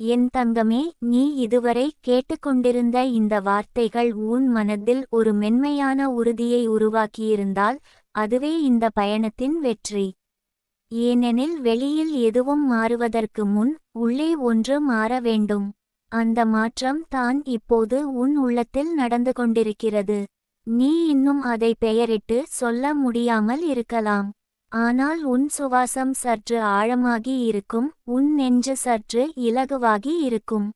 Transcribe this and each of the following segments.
என் தங்கமே நீ இதுவரை கேட்டுக்கொண்டிருந்த இந்த வார்த்தைகள் உன் மனதில் ஒரு மென்மையான உறுதியை உருவாக்கியிருந்தால் அதுவே இந்த பயணத்தின் வெற்றி. ஏனெனில் வெளியில் எதுவும் மாறுவதற்கு முன் உள்ளே ஒன்று மாற வேண்டும். அந்த மாற்றம் தான் இப்போது உன் உள்ளத்தில் நடந்து கொண்டிருக்கிறது நீ இன்னும் அதை பெயரிட்டு சொல்ல முடியாமல் இருக்கலாம். ஆனால் உன் சுவாசம் சற்று ஆழமாகி இருக்கும் உன் நெஞ்சு சற்று இலகுவாகி இருக்கும்.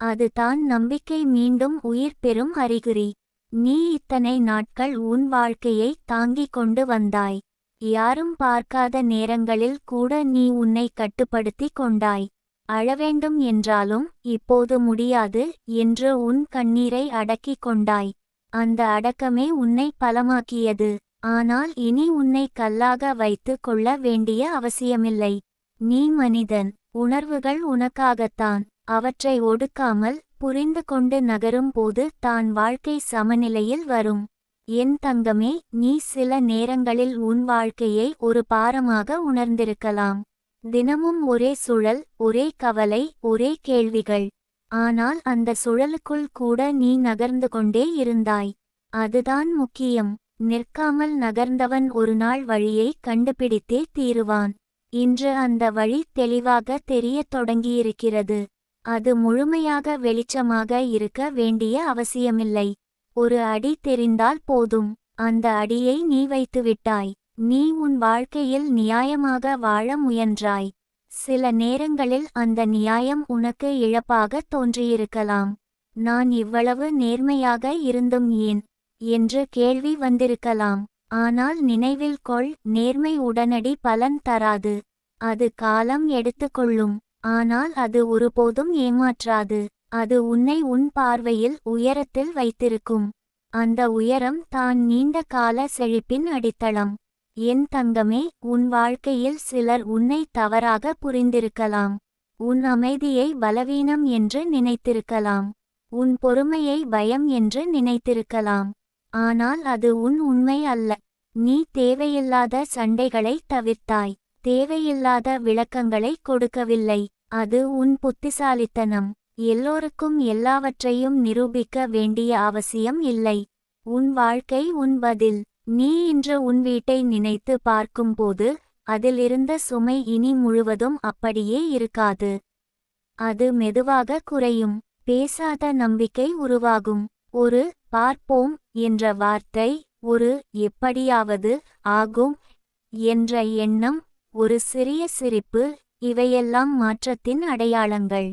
அதுதான் நம்பிக்கை மீண்டும் உயிர் பெறும் அறிகுறி. நீ இத்தனை நாட்கள் உன் வாழ்க்கையை தாங்கிக் கொண்டு வந்தாய். யாரும் பார்க்காத நேரங்களில் கூட நீ உன்னை கட்டுப்படுத்திக் கொண்டாய். அழவேண்டும் என்றாலும் இப்போது முடியாது என்று உன் கண்ணீரை அடக்கிக் கொண்டாய். அந்த அடக்கமே உன்னை பலமாக்கியது. ஆனால் இனி உன்னை கல்லாக வைத்து கொள்ள வேண்டிய அவசியமில்லை. நீ மனிதன் உணர்வுகள் உனக்காகத்தான் அவற்றை ஒடுக்காமல் புரிந்து கொண்டு நகரும் போது தான் வாழ்க்கை சமநிலையில் வரும். என் தங்கமே நீ சில நேரங்களில் உன் வாழ்க்கையை ஒரு பாரமாக உணர்ந்திருக்கலாம். தினமும் ஒரே சுழல் ஒரே கவலை ஒரே கேள்விகள். ஆனால் அந்த சுழலுக்குள் கூட நீ நகர்ந்து கொண்டே இருந்தாய். அதுதான் முக்கியம். நிற்காமல் நகர்ந்தவன் ஒரு நாள் வழியை கண்டுபிடித்தே தீருவான். இன்று அந்த வழி தெளிவாக தெரியத் தொடங்கியிருக்கிறது. அது முழுமையாக வெளிச்சமாக இருக்க வேண்டிய அவசியமில்லை. ஒரு அடி தெரிந்தால் போதும். அந்த அடியை நீ வைத்துவிட்டாய். நீ உன் வாழ்க்கையில் நியாயமாக வாழ முயன்றாய். சில நேரங்களில் அந்த நியாயம் உனக்கு இழப்பாக தோன்றியிருக்கலாம். நான் இவ்வளவு நேர்மையாக இருந்தும் ஏன்? என்று கேள்வி வந்திருக்கலாம். ஆனால் நினைவில் கொள் நேர்மை உடனடி பலன் தராது. அது காலம் எடுத்துக்கொள்ளும். ஆனால் அது ஒருபோதும் ஏமாற்றாது. அது உன்னை உன் பார்வையில் உயரத்தில் வைத்திருக்கும். அந்த உயரம் தான் நீண்ட கால செழிப்பின் அடித்தளம். என் தங்கமே உன் வாழ்க்கையில் சிலர் உன்னை தவறாக புரிந்திருக்கலாம். உன் அமைதியை பலவீனம் என்று நினைத்திருக்கலாம். உன் பொறுமையை பயம் என்று நினைத்திருக்கலாம். ஆனால் அது உன் உண்மை அல்ல. நீ தேவையில்லாத சண்டைகளை தவிர்த்தாய். தேவையில்லாத விளக்கங்களை கொடுக்கவில்லை. அது உன் புத்திசாலித்தனம். எல்லோருக்கும் எல்லாவற்றையும் நிரூபிக்க வேண்டிய அவசியம் இல்லை. உன் வாழ்க்கை உன் பதில். நீ இன்று உன் வீட்டை நினைத்து பார்க்கும்போது அதிலிருந்த சுமை இனி முழுவதும் அப்படியே இருக்காது. அது மெதுவாக குறையும். பேசாத நம்பிக்கை உருவாகும். ஒரு பார்ப்போம் என்ற வார்த்தை ஒரு எப்படியாவது ஆகும் என்ற எண்ணம் ஒரு சிறிய சிரிப்பு இவையெல்லாம் மாற்றத்தின் அடையாளங்கள்.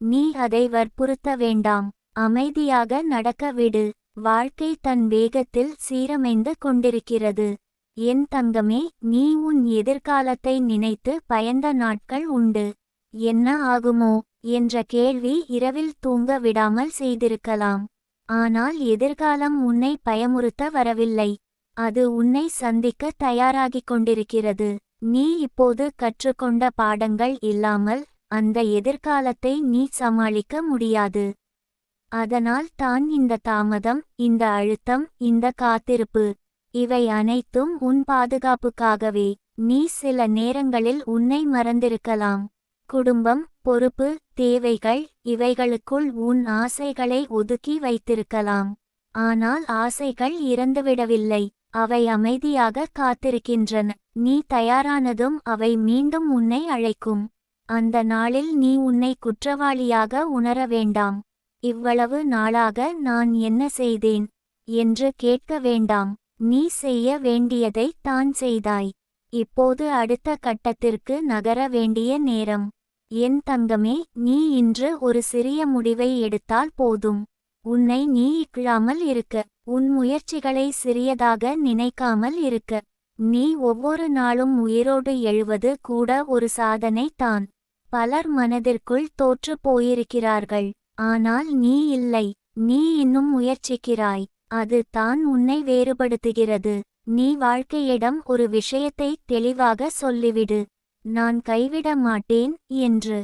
நீ அதை வற்புறுத்த வேண்டாம் அமைதியாக நடக்க விடு. வாழ்க்கை தன் வேகத்தில் சீரமைந்து கொண்டிருக்கிறது. என் தங்கமே நீ உன் எதிர்காலத்தை நினைத்து பயந்த நாட்கள் உண்டு. என்ன ஆகுமோ? என்ற கேள்வி இரவில் தூங்க விடாமல் செய்திருக்கலாம். ஆனால் எதிர்காலம் உன்னை பயமுறுத்த வரவில்லை. அது உன்னை சந்திக்க தயாராகிக் கொண்டிருக்கிறது. நீ இப்போது கற்றுக்கொண்ட பாடங்கள் இல்லாமல் அந்த எதிர்காலத்தை நீ சமாளிக்க முடியாது. அதனால் தான் இந்த தாமதம் இந்த அழுத்தம் இந்த காத்திருப்பு இவை அனைத்தும் உன் பாதுகாப்புக்காகவே. நீ சில நேரங்களில் உன்னை மறந்திருக்கலாம். குடும்பம் பொறுப்பு தேவைகள் இவைகளுக்குள் உன் ஆசைகளை ஒதுக்கி வைத்திருக்கலாம். ஆனால் ஆசைகள் இறந்துவிடவில்லை. அவை அமைதியாக காத்திருக்கின்றன. நீ தயாரானதும் அவை மீண்டும் உன்னை அழைக்கும். அந்த நாளில் நீ உன்னை குற்றவாளியாக உணர வேண்டாம். இவ்வளவு நாளாக நான் என்ன செய்தேன்? என்று கேட்க வேண்டாம். நீ செய்ய வேண்டியதை தான் செய்தாய். இப்போது அடுத்த கட்டத்திற்கு நகர வேண்டிய நேரம். என் தங்கமே நீ இன்று ஒரு சிறிய முடிவை எடுத்தால் போதும். உன்னை நீ இக்கிழாமல் இருக்க உன் முயற்சிகளை சிறியதாக நினைக்காமல் இருக்க. நீ ஒவ்வொரு நாளும் உயிரோடு எழுவது கூட ஒரு சாதனை தான். பலர் மனதிற்குள் தோற்று போயிருக்கிறார்கள் ஆனால் நீ இல்லை நீ இன்னும் முயற்சிக்கிறாய் அது தான் உன்னை வேறுபடுத்துகிறது. நீ வாழ்க்கையிடம் ஒரு விஷயத்தை தெளிவாக சொல்லிவிடு. நான் கைவிட மாட்டேன் என்று.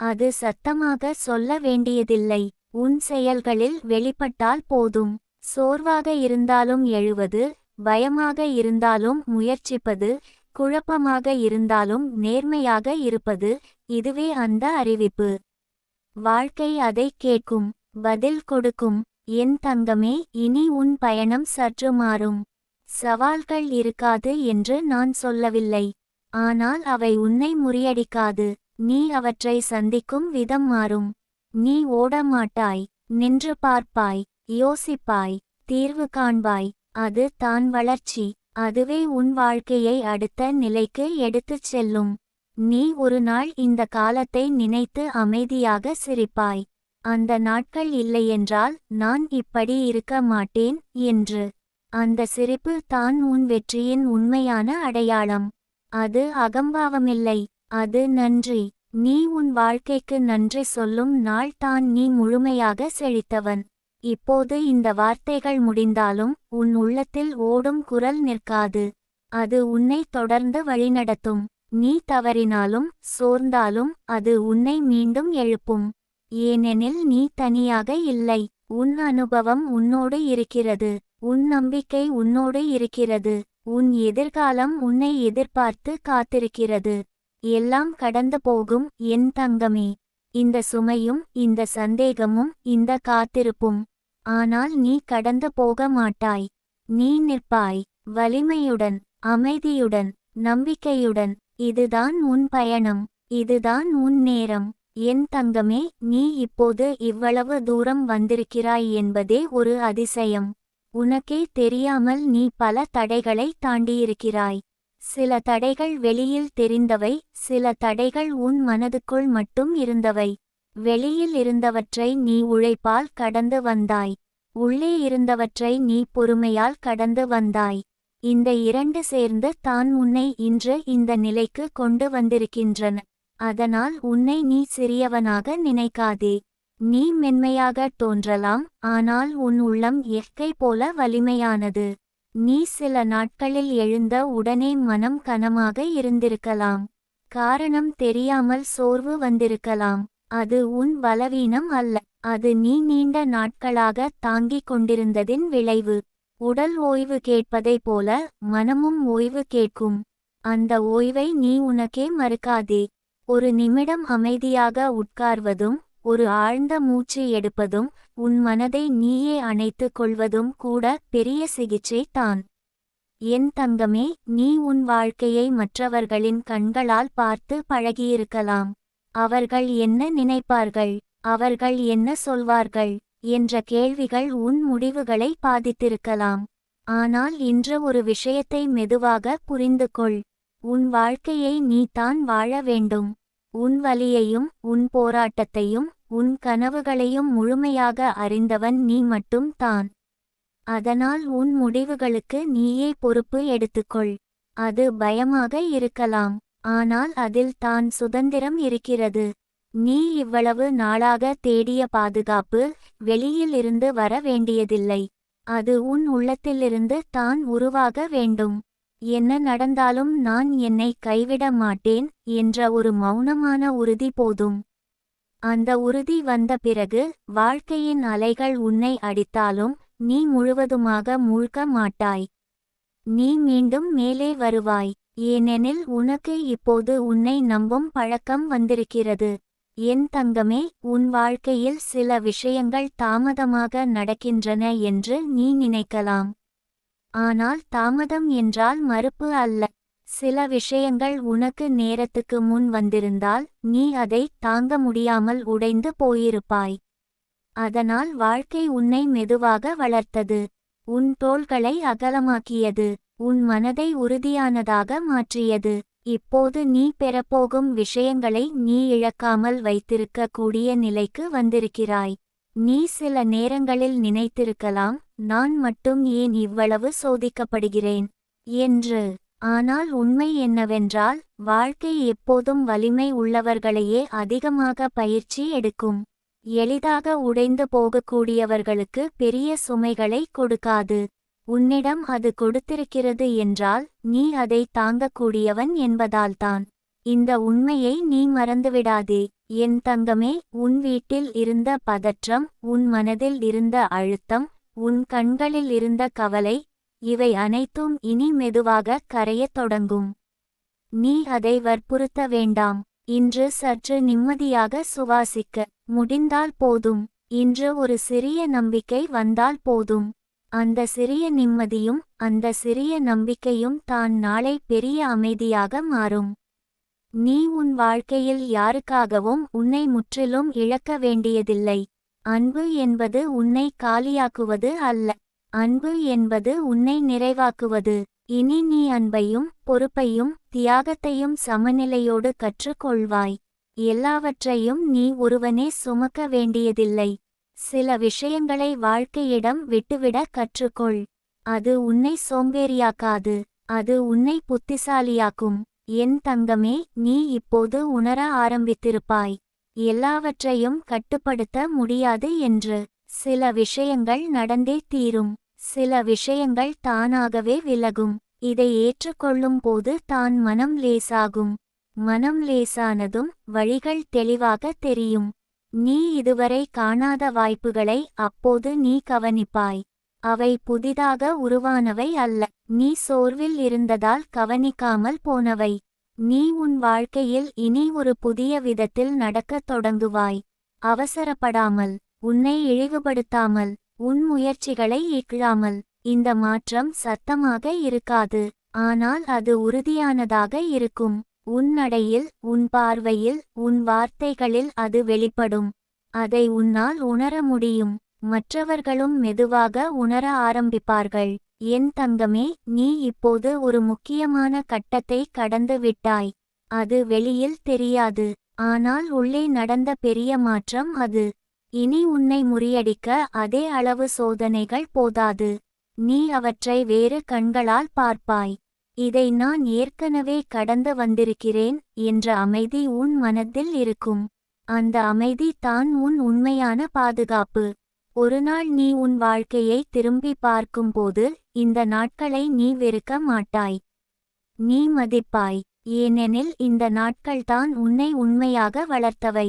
அது சத்தமாக சொல்ல வேண்டியதில்லை. உன் செயல்களில் வெளிப்பட்டால் போதும். சோர்வாக இருந்தாலும் எழுவது பயமாக இருந்தாலும் முயற்சிப்பது குழப்பமாக இருந்தாலும் நேர்மையாக இருப்பது இதுவே அந்த அறிவிப்பு. வாழ்க்கை அதை கேட்கும் பதில் கொடுக்கும். என் தங்கமே இனி உன் பயணம் சற்று மாறும். சவால்கள் இருக்காது என்று நான் சொல்லவில்லை. ஆனால் அவை உன்னை முறியடிக்காது. நீ அவற்றை சந்திக்கும் விதம் மாறும். நீ ஓடமாட்டாய். நின்று பார்ப்பாய். யோசிப்பாய். தீர்வு காண்பாய். அது தான் வளர்ச்சி. அதுவே உன் வாழ்க்கையை அடுத்த நிலைக்கு எடுத்துச் செல்லும். நீ ஒரு நாள் இந்த காலத்தை நினைத்து அமைதியாக சிரிப்பாய். அந்த நாட்கள் இல்லையென்றால் நான் இப்படி இருக்க மாட்டேன் என்று. அந்த சிரிப்பு தான் உன் வெற்றியின் உண்மையான அடையாளம். அது அகம்பாவமில்லை. அது நன்றி. நீ உன் வாழ்க்கைக்கு நன்றி சொல்லும் நாள் தான் நீ முழுமையாக செழித்தவன். இப்போது இந்த வார்த்தைகள் முடிந்தாலும் உன் உள்ளத்தில் ஓடும் குரல் நிற்காது. அது உன்னை தொடர்ந்து வழிநடத்தும். நீ தவறினாலும் சோர்ந்தாலும் அது உன்னை மீண்டும் எழுப்பும். ஏனெனில் நீ தனியாக இல்லை. உன் அனுபவம் உன்னோடு இருக்கிறது. உன் நம்பிக்கை உன்னோடு இருக்கிறது. உன் எதிர்காலம் உன்னை எதிர்பார்த்து காத்திருக்கிறது. எல்லாம் கடந்து போகும் என் தங்கமே. இந்த சுமையும் இந்த சந்தேகமும் இந்த காத்திருப்பும். ஆனால் நீ கடந்து போக மாட்டாய். நீ நிற்பாய். வலிமையுடன் அமைதியுடன் நம்பிக்கையுடன் இதுதான் உன் பயணம் இதுதான் உன் நேரம். என் தங்கமே நீ இப்போது இவ்வளவு தூரம் வந்திருக்கிறாய் என்பதே ஒரு அதிசயம். உனக்கே தெரியாமல் நீ பல தடைகளை தாண்டியிருக்கிறாய். சில தடைகள் வெளியில் தெரிந்தவை சில தடைகள் உன் மனதுக்குள் மட்டும் இருந்தவை. வெளியில் இருந்தவற்றை நீ உழைப்பால் கடந்து வந்தாய். உள்ளே இருந்தவற்றை நீ பொறுமையால் கடந்து வந்தாய். இந்த இரண்டு சேர்ந்து தான் உன்னை இன்று இந்த நிலைக்கு கொண்டு வந்திருக்கின்றன. அதனால் உன்னை நீ சிறியவனாக நினைக்காதே. நீ மென்மையாக தோன்றலாம் ஆனால் உன் உள்ளம் இயற்கை போல வலிமையானது. நீ சில நாட்களில் எழுந்த உடனே மனம் கனமாக இருந்திருக்கலாம். காரணம் தெரியாமல் சோர்வு வந்திருக்கலாம். அது உன் பலவீனம் அல்ல. அது நீ நீண்ட நாட்களாக தாங்கிக் கொண்டிருந்ததின் விளைவு. உடல் ஓய்வு கேட்பதைப் போல மனமும் ஓய்வு கேட்கும். அந்த ஓய்வை நீ உனக்கே மறுக்காதே. ஒரு நிமிடம் அமைதியாக உட்கார்வதும் ஒரு ஆழ்ந்த மூச்சு எடுப்பதும் உன் மனதை நீயே அணைத்துக் கொள்வதும் கூட பெரிய சிகிச்சை தான். என் தங்கமே நீ உன் வாழ்க்கையை மற்றவர்களின் கண்களால் பார்த்து பழகியிருக்கலாம். அவர்கள் என்ன நினைப்பார்கள்? அவர்கள் என்ன சொல்வார்கள்? என்ற கேள்விகள் உன் முடிவுகளை பாதித்திருக்கலாம். ஆனால் இன்று ஒரு விஷயத்தை மெதுவாக புரிந்து கொள். உன் வாழ்க்கையை நீ தான் வாழ வேண்டும். உன் வலியையும் உன் போராட்டத்தையும் உன் கனவுகளையும் முழுமையாக அறிந்தவன் நீ மட்டும் தான். அதனால் உன் முடிவுகளுக்கு நீயே பொறுப்பு எடுத்துக்கொள். அது பயமாக இருக்கலாம். ஆனால் அதில் தான் சுதந்திரம் இருக்கிறது. நீ இவ்வளவு நாளாக தேடிய பாதுகாப்பு வெளியில் இருந்து வர வேண்டியதில்லை. அது உன் உள்ளத்திலிருந்து தான் உருவாக வேண்டும். என்ன நடந்தாலும் நான் என்னை கைவிட மாட்டேன் என்ற ஒரு மௌனமான உறுதி போதும். அந்த உறுதி வந்த பிறகு வாழ்க்கையின் அலைகள் உன்னை அடித்தாலும் நீ முழுவதுமாக மூழ்க மாட்டாய். நீ மீண்டும் மேலே வருவாய். ஏனெனில் உனக்கு இப்போது உன்னை நம்பும் பழக்கம் வந்திருக்கிறது. என் தங்கமே உன் வாழ்க்கையில் சில விஷயங்கள் தாமதமாக நடக்கின்றன என்று நீ நினைக்கலாம். ஆனால் தாமதம் என்றால் மறுப்பு அல்ல. சில விஷயங்கள் உனக்கு நேரத்துக்கு முன் வந்திருந்தால் நீ அதை தாங்க முடியாமல் உடைந்து போயிருப்பாய். அதனால் வாழ்க்கை உன்னை மெதுவாக வளர்த்தது. உன் தோள்களை அகலமாக்கியது. உன் மனதை உறுதியானதாக மாற்றியது. இப்போது நீ பெறப்போகும் விஷயங்களை நீ இழக்காமல் வைத்திருக்க கூடிய நிலைக்கு வந்திருக்கிறாய். நீ சில நேரங்களில் நினைத்திருக்கலாம் நான் மட்டும் ஏன் இவ்வளவு சோதிக்கப்படுகிறேன்? என்று ஆனால் உண்மை என்னவென்றால் வாழ்க்கை எப்போதும் வலிமை உள்ளவர்களையே அதிகமாக பயிற்சி எடுக்கும். எளிதாக உடைந்து போகக்கூடியவர்களுக்கு பெரிய சுமைகளை கொடுக்காது. உன்னிடம் அது கொடுத்திருக்கிறது என்றால் நீ அதை தாங்கக்கூடியவன் என்பதால்தான். இந்த உண்மையை நீ மறந்துவிடாதே. என் தங்கமே உன் வீட்டில் இருந்த பதற்றம் உன் மனதில் இருந்த அழுத்தம் உன் கண்களில் இருந்த கவலை இவை அனைத்தும் இனி மெதுவாக கரையத் தொடங்கும். நீ அதை வற்புறுத்த வேண்டாம். இன்று சற்று நிம்மதியாக சுவாசிக்க முடிந்தால் போதும். இன்று ஒரு சிறிய நம்பிக்கை வந்தால் போதும். அந்த சிறிய நிம்மதியும் அந்த சிறிய நம்பிக்கையும் தான் நாளை பெரிய அமைதியாக மாறும். நீ உன் வாழ்க்கையில் யாருக்காகவும் உன்னை முற்றிலும் இழக்க வேண்டியதில்லை. அன்பு என்பது உன்னை காலியாக்குவது அல்ல. அன்பு என்பது உன்னை நிறைவாக்குவது. இனி நீ அன்பையும் பொறுப்பையும் தியாகத்தையும் சமநிலையோடு கற்றுக்கொள்வாய். எல்லாவற்றையும் நீ ஒருவனே சுமக்க வேண்டியதில்லை. சில விஷயங்களை வாழ்க்கையிடம் விட்டுவிட கற்றுக்கொள். அது உன்னை சோம்பேறியாக்காது. அது உன்னை புத்திசாலியாக்கும். என் தங்கமே நீ இப்போது உணர ஆரம்பித்திருப்பாய். எல்லாவற்றையும் கட்டுப்படுத்த முடியாது என்று. சில விஷயங்கள் நடந்தே தீரும். சில விஷயங்கள் தானாகவே விலகும். இதை ஏற்றுக்கொள்ளும் போது தான் மனம் லேசாகும். மனம் லேசானதும் வழிகள் தெளிவாக தெரியும். நீ இதுவரை காணாத வாய்ப்புகளை அப்போது நீ கவனிப்பாய். அவை புதிதாக உருவானவை அல்ல. நீ சோர்வில் இருந்ததால் கவனிக்காமல் போனவை. நீ உன் வாழ்க்கையில் இனி ஒரு புதிய விதத்தில் நடக்கத் தொடங்குவாய். அவசரப்படாமல். உன்னை இழிவுபடுத்தாமல் உன் முயற்சிகளை இழாமல் இந்த மாற்றம் சத்தமாக இருக்காது. ஆனால் அது உறுதியானதாக இருக்கும். உன் நடையில் உன் பார்வையில் உன் வார்த்தைகளில் அது வெளிப்படும். அதை உன்னால் உணர முடியும். மற்றவர்களும் மெதுவாக உணர ஆரம்பிப்பார்கள். என் தங்கமே நீ இப்போது ஒரு முக்கியமான கட்டத்தை கடந்து விட்டாய். அது வெளியில் தெரியாது. ஆனால் உள்ளே நடந்த பெரிய மாற்றம் அது. இனி உன்னை முறியடிக்க அதே அளவு சோதனைகள் போதாது. நீ அவற்றை வேறு கண்களால் பார்ப்பாய். இதை நான் ஏற்கனவே கடந்து வந்திருக்கிறேன் என்ற அமைதி உன் மனத்தில் இருக்கும். அந்த அமைதி தான் உன் உண்மையான பாதுகாப்பு. ஒருநாள் நீ உன் வாழ்க்கையை திரும்பி பார்க்கும்போது இந்த நாட்களை நீ வெறுக்க மாட்டாய். நீ மதிப்பாய். ஏனெனில் இந்த நாட்கள்தான் உன்னை உண்மையாக வளர்த்தவை.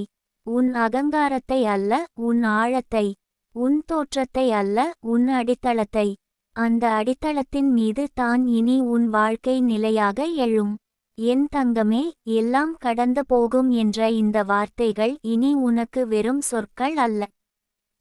உன் அகங்காரத்தை அல்ல உன் ஆழத்தை உன் தோற்றத்தை அல்ல உன் அடித்தளத்தை. அந்த அடித்தளத்தின் மீது தான் இனி உன் வாழ்க்கை நிலையாக எழும். என் தங்கமே எல்லாம் கடந்து போகும் என்ற இந்த வார்த்தைகள் இனி உனக்கு வெறும் சொற்கள் அல்ல.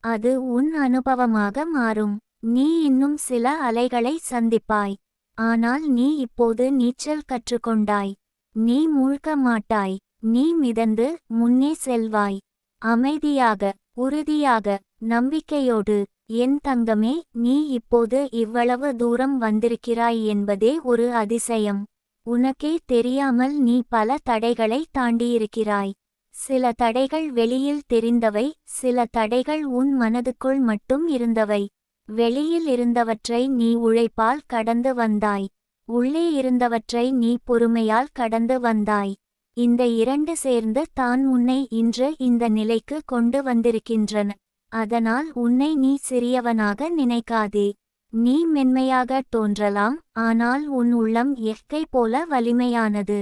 அது உன் அனுபவமாக மாறும். நீ இன்னும் சில அலைகளை சந்திப்பாய். ஆனால் நீ இப்போது நீச்சல் கற்றுக்கொண்டாய். நீ மூழ்க மாட்டாய் நீ மிதந்து முன்னே செல்வாய். அமைதியாக உறுதியாக நம்பிக்கையோடு என் தங்கமே நீ இப்போது இவ்வளவு தூரம் வந்திருக்கிறாய் என்பதே ஒரு அதிசயம். உனக்கே தெரியாமல் நீ பல தடைகளை தாண்டியிருக்கிறாய். சில தடைகள் வெளியில் தெரிந்தவை சில தடைகள் உன் மனதுக்குள் மட்டும் இருந்தவை. வெளியில் இருந்தவற்றை நீ உழைப்பால் கடந்து வந்தாய். உள்ளே இருந்தவற்றை நீ பொறுமையால் கடந்து வந்தாய். இந்த இரண்டு சேர்ந்து தான் உன்னை இன்று இந்த நிலைக்கு கொண்டு வந்திருக்கின்றன. அதனால் உன்னை நீ சிறியவனாக நினைக்காதே. நீ மென்மையாக தோன்றலாம் ஆனால் உன் உள்ளம் எஃகை போல வலிமையானது.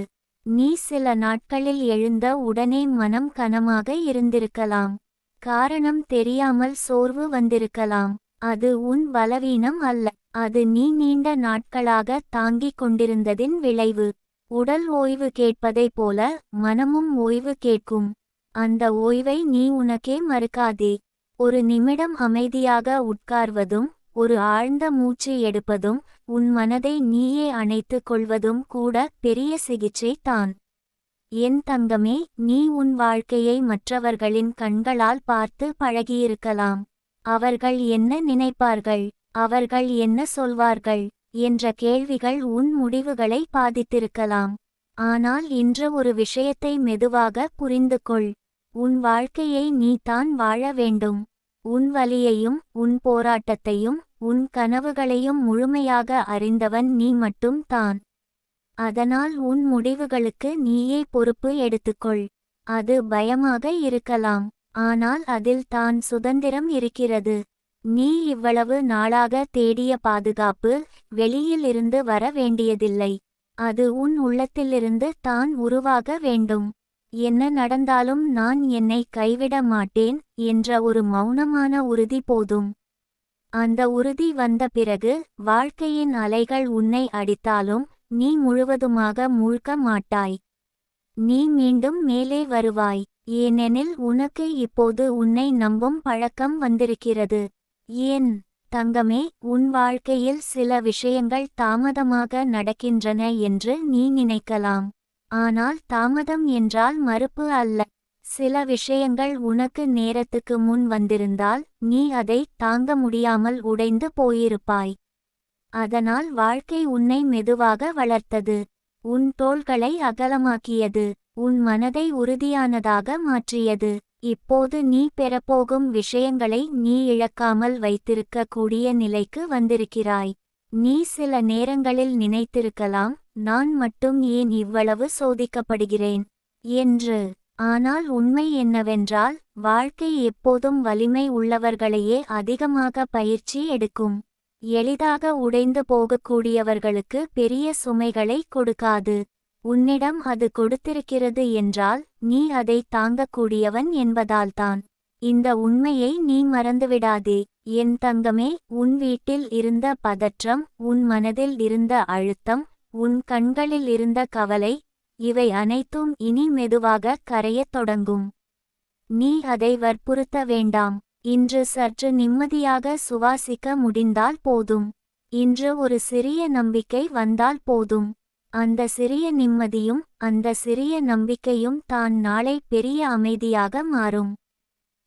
நீ சில நாட்களில் எழுந்த உடனே மனம் கனமாக இருந்திருக்கலாம். காரணம் தெரியாமல் சோர்வு வந்திருக்கலாம். அது உன் பலவீனம் அல்ல. அது நீ நீண்ட நாட்களாக தாங்கிக் கொண்டிருந்ததின் விளைவு. உடல் ஓய்வு கேட்பதைப் போல மனமும் ஓய்வு கேட்கும். அந்த ஓய்வை நீ உனக்கே மறுக்காதே. ஒரு நிமிடம் அமைதியாக உட்கார்வதும் ஒரு ஆழ்ந்த மூச்சு எடுப்பதும் உன் மனதை நீயே அணைத்துக் கொள்வதும் கூட பெரிய சிகிச்சை தான். என் தங்கமே நீ உன் வாழ்க்கையை மற்றவர்களின் கண்களால் பார்த்து பழகியிருக்கலாம். அவர்கள் என்ன நினைப்பார்கள்? அவர்கள் என்ன சொல்வார்கள்? என்ற கேள்விகள் உன் முடிவுகளை பாதித்திருக்கலாம். ஆனால் இன்று ஒரு விஷயத்தை மெதுவாக புரிந்து கொள் உன் வாழ்க்கையை நீ தான் வாழ வேண்டும். உன் வலியையும் உன் போராட்டத்தையும் உன் கனவுகளையும் முழுமையாக அறிந்தவன் நீ மட்டும் தான். அதனால் உன் முடிவுகளுக்கு நீயே பொறுப்பு எடுத்துக்கொள். அது பயமாக இருக்கலாம். ஆனால் அதில் தான் சுதந்திரம் இருக்கிறது. நீ இவ்வளவு நாளாக தேடிய பாதுகாப்பு வெளியில் இருந்து வர வேண்டியதில்லை. அது உன் உள்ளத்திலிருந்து தான் உருவாக வேண்டும். என்ன நடந்தாலும் நான் என்னை கைவிட மாட்டேன் என்ற ஒரு மௌனமான உறுதி போதும். அந்த உறுதி வந்த பிறகு வாழ்க்கையின் அலைகள் உன்னை அடித்தாலும் நீ முழுவதுமாக மூழ்க மாட்டாய். நீ மீண்டும் மேலே வருவாய். ஏனெனில் உனக்கு இப்போது உன்னை நம்பும் பழக்கம் வந்திருக்கிறது. ஏன்? தங்கமே உன் வாழ்க்கையில் சில விஷயங்கள் தாமதமாக நடக்கின்றன என்று நீ நினைக்கலாம். ஆனால் தாமதம் என்றால் மறுப்பு அல்ல. சில விஷயங்கள் உனக்கு நேரத்துக்கு முன் வந்திருந்தால் நீ அதை தாங்க முடியாமல் உடைந்து போயிருப்பாய். அதனால் வாழ்க்கை உன்னை மெதுவாக வளர்த்தது. உன் தோள்களை அகலமாக்கியது. உன் மனதை உறுதியானதாக மாற்றியது. இப்போது நீ பெறப்போகும் விஷயங்களை நீ இழக்காமல் வைத்திருக்க கூடிய நிலைக்கு வந்திருக்கிறாய். நீ சில நேரங்களில் நினைத்திருக்கலாம் நான் மட்டும் ஏன் இவ்வளவு சோதிக்கப்படுகிறேன்? என்று. ஆனால் உண்மை என்னவென்றால் வாழ்க்கை எப்போதும் வலிமை உள்ளவர்களையே அதிகமாக பயிற்சி எடுக்கும். எளிதாக உடைந்து போகக்கூடியவர்களுக்கு பெரிய சுமைகளை கொடுக்காது. உன்னிடம் அது கொடுத்திருக்கிறது என்றால் நீ அதை தாங்கக்கூடியவன் என்பதால்தான். இந்த உண்மையை நீ மறந்துவிடாதே. என் தங்கமே உன் வீட்டில் இருந்த பதற்றம் உன் மனதில் இருந்த அழுத்தம் உன் கண்களில் இருந்த கவலை இவை அனைத்தும் இனி மெதுவாக கரையத் தொடங்கும். நீ அதை வற்புறுத்த வேண்டாம். இன்று சற்று நிம்மதியாக சுவாசிக்க முடிந்தால் போதும். இன்று ஒரு சிறிய நம்பிக்கை வந்தால் போதும். அந்த சிறிய நிம்மதியும் அந்த சிறிய நம்பிக்கையும் தான் நாளை பெரிய அமைதியாக மாறும்.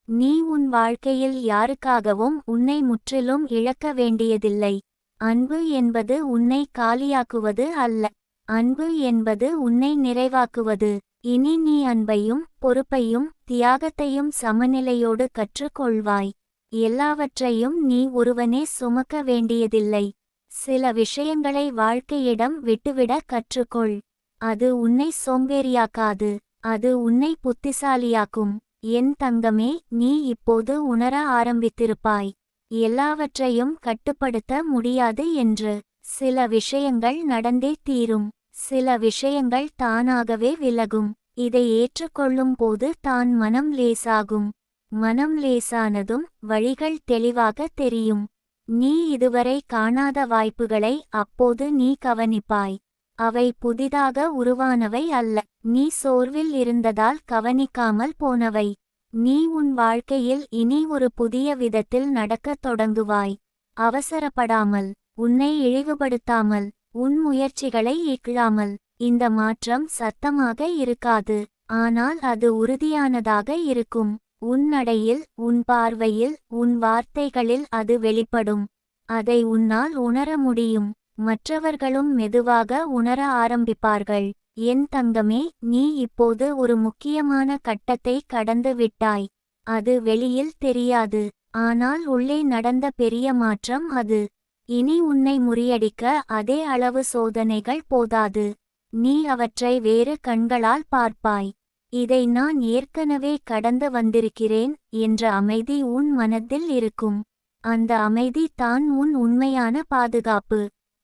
நீ உன் வாழ்க்கையில் யாருக்காகவும் உன்னை முற்றிலும் இழக்க வேண்டியதில்லை. அன்பு என்பது உன்னை காலியாக்குவது அல்ல. அன்பு என்பது உன்னை நிறைவாக்குவது. இனி நீ அன்பையும் பொறுப்பையும் தியாகத்தையும் சமநிலையோடு கற்றுக்கொள்வாய். எல்லாவற்றையும் நீ ஒருவனே சுமக்க வேண்டியதில்லை. சில விஷயங்களை வாழ்க்கையிடம் விட்டுவிட கற்றுக்கொள். அது உன்னை சோம்பேறியாக்காது. அது உன்னை புத்திசாலியாக்கும். என் தங்கமே நீ இப்போது உணர ஆரம்பித்திருப்பாய். எல்லாவற்றையும் கட்டுப்படுத்த முடியாது என்று. சில விஷயங்கள் நடந்தே தீரும். சில விஷயங்கள் தானாகவே விலகும். இதை ஏற்றுக்கொள்ளும் போது தான் மனம் லேசாகும். மனம் லேசானதும் வழிகள் தெளிவாக தெரியும். நீ இதுவரை காணாத வாய்ப்புகளை அப்போது நீ கவனிப்பாய். அவை புதிதாக உருவானவை அல்ல. நீ சோர்வில் இருந்ததால் கவனிக்காமல் போனவை. நீ உன் வாழ்க்கையில் இனி ஒரு புதிய விதத்தில் நடக்கத் தொடங்குவாய். அவசரப்படாமல் உன்னை இழிவுபடுத்தாமல் உன் முயற்சிகளை இழாமல் இந்த மாற்றம் சத்தமாக இருக்காது. ஆனால் அது உறுதியானதாக இருக்கும். உன் நடையில் உன் பார்வையில் உன் வார்த்தைகளில் அது வெளிப்படும். அதை உன்னால் உணர முடியும். மற்றவர்களும் மெதுவாக உணர ஆரம்பிப்பார்கள். என் தங்கமே நீ இப்போது ஒரு முக்கியமான கட்டத்தை கடந்து விட்டாய். அது வெளியில் தெரியாது. ஆனால் உள்ளே நடந்த பெரிய மாற்றம் அது. இனி உன்னை முறியடிக்க அதே அளவு சோதனைகள் போதாது. நீ அவற்றை வேறு கண்களால் பார்ப்பாய். இதை நான் ஏற்கனவே கடந்து வந்திருக்கிறேன் என்ற அமைதி உன் மனத்தில் இருக்கும். அந்த அமைதி தான் உன் உண்மையான பாதுகாப்பு.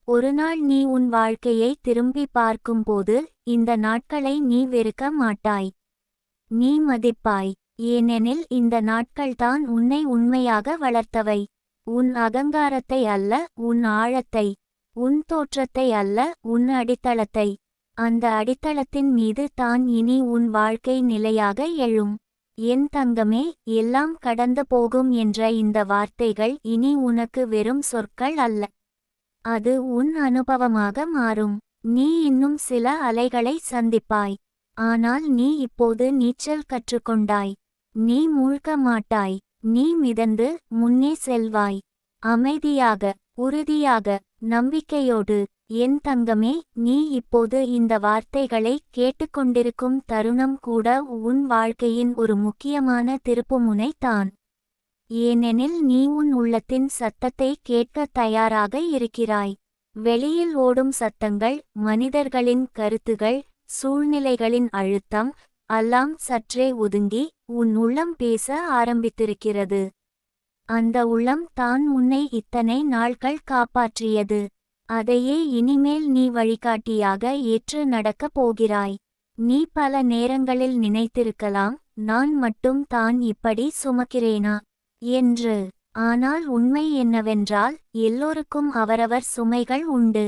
ஒருநாள் நீ உன் வாழ்க்கையை திரும்பி பார்க்கும்போது இந்த நாட்களை நீ வெறுக்க மாட்டாய். நீ மதிப்பாய். ஏனெனில் இந்த நாட்கள்தான் உன்னை உண்மையாக வளர்த்தவை. உன் அகங்காரத்தை அல்ல உன் ஆழத்தை. உன் தோற்றத்தை அல்ல உன் அடித்தளத்தை. அந்த அடித்தளத்தின் மீது தான் இனி உன் வாழ்க்கை நிலையாக எழும். என் தங்கமே எல்லாம் கடந்து போகும் என்ற இந்த வார்த்தைகள் இனி உனக்கு வெறும் சொற்கள் அல்ல. அது உன் அனுபவமாக மாறும். நீ இன்னும் சில அலைகளை சந்திப்பாய். ஆனால் நீ இப்போது நீச்சல் கற்றுக்கொண்டாய். நீ மூழ்க மாட்டாய். நீ மிதந்து முன்னே செல்வாய். அமைதியாக உறுதியாக நம்பிக்கையோடு என் தங்கமே நீ இப்போது இந்த வார்த்தைகளை கேட்டுக்கொண்டிருக்கும் தருணம் கூட உன் வாழ்க்கையின் ஒரு முக்கியமான திருப்புமுனை தான். ஏனெனில் நீ உன் உள்ளத்தின் சத்தத்தை கேட்க தயாராக இருக்கிறாய். வெளியில் ஓடும் சத்தங்கள் மனிதர்களின் கருத்துகள் சூழ்நிலைகளின் அழுத்தம் எல்லாம் சற்றே ஒதுங்கி உன் உள்ளம் பேச ஆரம்பித்திருக்கிறது. அந்த உள்ளம் தான் உன்னை இத்தனை நாட்கள் காப்பாற்றியது. அதையே இனிமேல் நீ வழிகாட்டியாக ஏற்று நடக்கப் போகிறாய். நீ பல நேரங்களில் நினைத்திருக்கலாம் நான் மட்டும் தான் இப்படி சுமக்கிறேனா? என்று. ஆனால் உண்மை என்னவென்றால் எல்லோருக்கும் அவரவர் சுமைகள் உண்டு.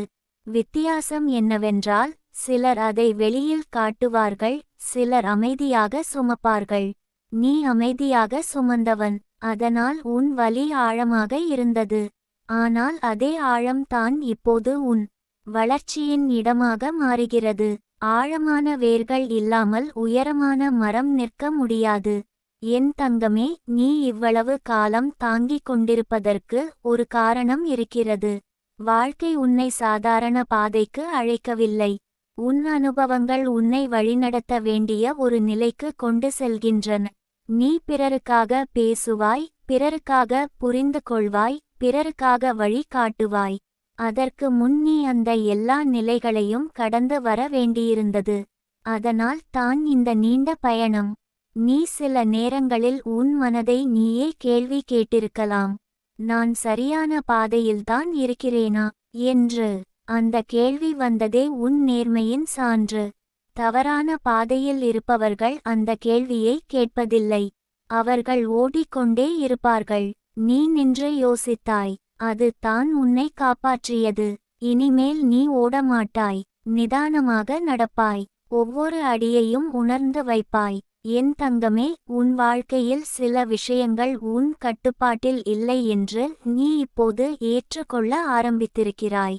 வித்தியாசம் என்னவென்றால் சிலர் அதை வெளியில் காட்டுவார்கள் சிலர் அமைதியாக சுமப்பார்கள். நீ அமைதியாக சுமந்தவன் அதனால் உன் வலி ஆழமாக இருந்தது. ஆனால் அதே ஆழம்தான் இப்போது உன் வளர்ச்சியின் இடமாக மாறுகிறது. ஆழமான வேர்கள் இல்லாமல் உயரமான மரம் நிற்க முடியாது. என் தங்கமே நீ இவ்வளவு காலம் தாங்கிக் கொண்டிருப்பதற்கு ஒரு காரணம் இருக்கிறது. வாழ்க்கை உன்னை சாதாரண பாதைக்கு அழைக்கவில்லை. உன் அனுபவங்கள் உன்னை வழிநடத்த வேண்டிய ஒரு நிலைக்கு கொண்டு செல்கின்றன. நீ பிறருக்காக பேசுவாய் பிறருக்காக புரிந்து கொள்வாய் பிறருக்காக வழி காட்டுவாய். அதற்கு முன் நீ அந்த எல்லா நிலைகளையும் கடந்து வர வேண்டியிருந்தது. அதனால் தான் இந்த நீண்ட பயணம். நீ சில நேரங்களில் உன் மனதை நீயே கேள்வி கேட்டிருக்கலாம். நான் சரியான பாதையில்தான் இருக்கிறேனா? என்று அந்த கேள்வி வந்ததே உன் நேர்மையின் சான்று. தவறான பாதையில் இருப்பவர்கள் அந்த கேள்வியை கேட்பதில்லை. அவர்கள் ஓடிக்கொண்டே இருப்பார்கள். நீ நின்று யோசித்தாய் அது தான் உன்னை காப்பாற்றியது. இனிமேல் நீ ஓடமாட்டாய் நிதானமாக நடப்பாய் ஒவ்வொரு அடியையும் உணர்ந்து வைப்பாய். என் தங்கமே உன் வாழ்க்கையில் சில விஷயங்கள் உன் கட்டுப்பாட்டில் இல்லை என்று நீ இப்போது ஏற்றுக்கொள்ள ஆரம்பித்திருக்கிறாய்.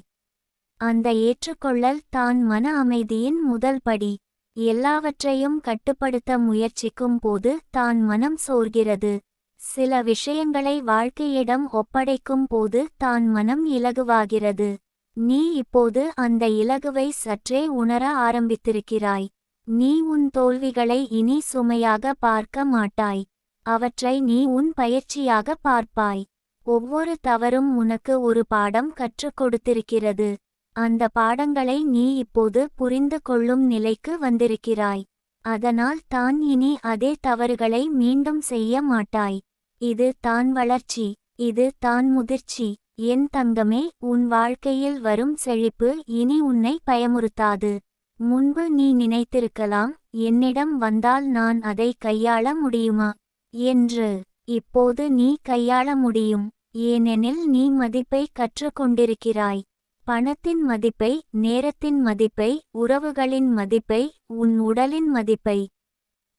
அந்த ஏற்றுக்கொள்ளல் தான் மன அமைதியின் முதல் படி. எல்லாவற்றையும் கட்டுப்படுத்த முயற்சிக்கும் போது தான் மனம் சோர்கிறது. சில விஷயங்களை வாழ்க்கையிடம் ஒப்படைக்கும் போது தான் மனம் இலகுவாகிறது. நீ இப்போது அந்த இலகுவை சற்றே உணர ஆரம்பித்திருக்கிறாய். நீ உன் தோல்விகளை இனி சுமையாக பார்க்க மாட்டாய். அவற்றை நீ உன் பயிற்சியாக பார்ப்பாய். ஒவ்வொரு தவறும் உனக்கு ஒரு பாடம் கற்றுக் கொடுத்திருக்கிறது. அந்த பாடங்களை நீ இப்போது புரிந்து கொள்ளும் நிலைக்கு வந்திருக்கிறாய். அதனால் தான் இனி அதே தவறுகளை மீண்டும் செய்ய மாட்டாய். இது தான் வளர்ச்சி இது தான் முதிர்ச்சி. என் தங்கமே உன் வாழ்க்கையில் வரும் செழிப்பு இனி உன்னை பயமுறுத்தாது. முன்பு நீ நினைத்திருக்கலாம் என்னிடம் வந்தால் நான் அதை கையாள முடியுமா? என்று. இப்போது நீ கையாள முடியும். ஏனெனில் நீ மதிப்பை கற்றுக்கொண்டிருக்கிறாய். பணத்தின் மதிப்பை நேரத்தின் மதிப்பை உறவுகளின் மதிப்பை உன் உடலின் மதிப்பை.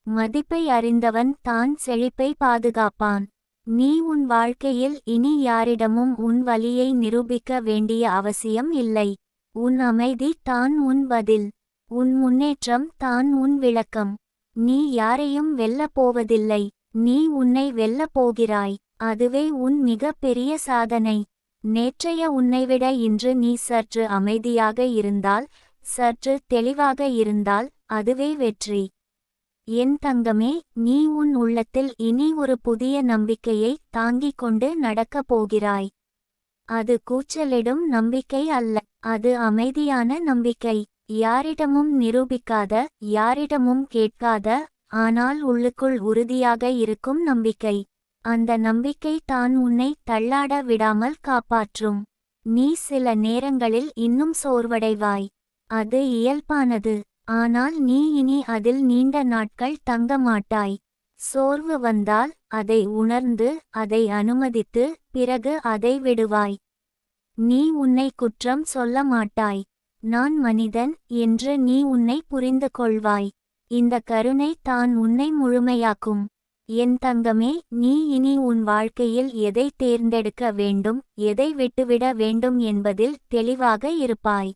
மதிப்பை அறிந்தவன் தான் செழிப்பை பாதுகாப்பான். நீ உன் வாழ்க்கையில் இனி யாரிடமும் உன் வலியை நிரூபிக்க வேண்டிய அவசியம் இல்லை. உன் அமைதி தான் உன் பதில். உன் முன்னேற்றம் தான் உன் விளக்கம். நீ யாரையும் வெல்லப் போவதில்லை. நீ உன்னை வெல்லப் போகிறாய். அதுவே உன் மிக பெரிய சாதனை. நேற்றைய உன்னைவிட இன்று நீ சற்று அமைதியாக இருந்தால் சற்று தெளிவாக இருந்தால் அதுவே வெற்றி. என் தங்கமே நீ உன் உள்ளத்தில் இனி ஒரு புதிய நம்பிக்கையை தாங்கிக் கொண்டு நடக்கப் போகிறாய். அது கூச்சலிடும் நம்பிக்கை அல்ல அது அமைதியான நம்பிக்கை. யாரிடமும் நிரூபிக்காத யாரிடமும் கேட்காத ஆனால் உள்ளுக்குள் உறுதியாக இருக்கும் நம்பிக்கை. அந்த நம்பிக்கை தான் உன்னை தள்ளாட விடாமல் காப்பாற்றும். நீ சில நேரங்களில் இன்னும் சோர்வடைவாய். அது இயல்பானது. ஆனால் நீ இனி அதில் நீண்ட நாட்கள் தங்க மாட்டாய் சோர்வு வந்தால் அதை உணர்ந்து அதை அனுமதித்து பிறகு அதை விடுவாய். நீ உன்னை குற்றம் சொல்ல மாட்டாய். நான் மனிதன் என்று நீ உன்னை புரிந்து கொள்வாய். இந்த கருணை தான் உன்னை முழுமையாக்கும். என் தங்கமே நீ இனி உன் வாழ்க்கையில் எதை தேர்ந்தெடுக்க வேண்டும் எதை விட்டுவிட வேண்டும் என்பதில் தெளிவாக இருப்பாய்.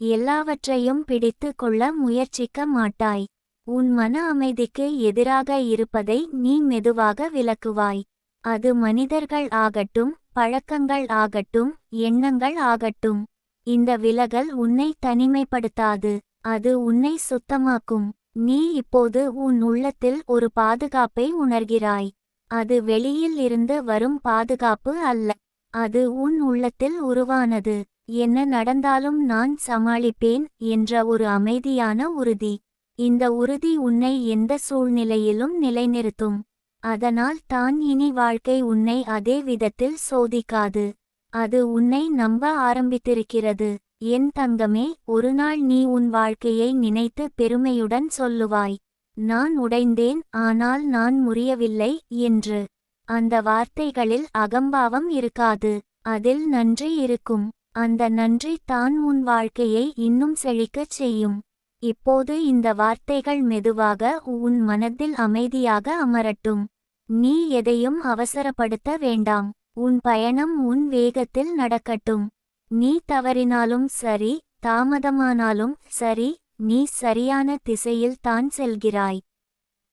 எல்லாவற்றையும் பிடித்து கொள்ள முயற்சிக்க மாட்டாய். உன் மன அமைதிக்கு எதிராக இருப்பதை நீ மெதுவாக விளக்குவாய். அது மனிதர்கள் ஆகட்டும் பழக்கங்கள் ஆகட்டும் எண்ணங்கள் ஆகட்டும். இந்த விலகல் உன்னை தனிமைப்படுத்தாது. அது உன்னை சுத்தமாக்கும். நீ இப்போது உன் உள்ளத்தில் ஒரு பாதுகாப்பை உணர்கிறாய். அது வெளியில் இருந்து வரும் பாதுகாப்பு அல்ல. அது உன் உள்ளத்தில் உருவானது. என்ன நடந்தாலும் நான் சமாளிப்பேன் என்ற ஒரு அமைதியான உறுதி. இந்த உறுதி உன்னை எந்த சூழ்நிலையிலும் நிலைநிறுத்தும். அதனால் தான் இனி வாழ்க்கை உன்னை அதே விதத்தில் சோதிக்காது. அது உன்னை நம்ப ஆரம்பித்திருக்கிறது. என் தங்கமே ஒருநாள் நீ உன் வாழ்க்கையை நினைத்து பெருமையுடன் சொல்லுவாய். நான் உடைந்தேன் ஆனால் நான் முறியவில்லை என்று. அந்த வார்த்தைகளில் அகம்பாவம் இருக்காது. அதில் நன்றி இருக்கும். அந்த நன்றி தான் உன் வாழ்க்கையை இன்னும் செழிக்கச் செய்யும். இப்போது இந்த வார்த்தைகள் மெதுவாக உன் மனதில் அமைதியாக அமரட்டும். நீ எதையும் அவசரப்படுத்த வேண்டாம். உன் பயணம் உன் வேகத்தில் நடக்கட்டும். நீ தவறினாலும் சரி தாமதமானாலும் சரி நீ சரியான திசையில் தான் செல்கிறாய்.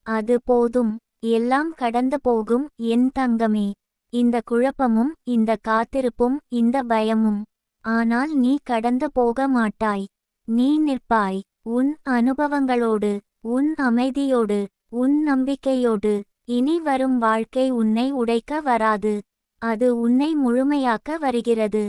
அது போதும். எல்லாம் கடந்து போகும் என் தங்கமே. இந்த குழப்பமும் இந்த காத்திருப்பும் இந்த பயமும். ஆனால் நீ கடந்து போக மாட்டாய். நீ நிற்பாய். உன் அனுபவங்களோடு உன் அமைதியோடு உன் நம்பிக்கையோடு இனி வரும் வாழ்க்கை உன்னை உடைக்க வராது. அது உன்னை முழுமையாக்க வருகிறது.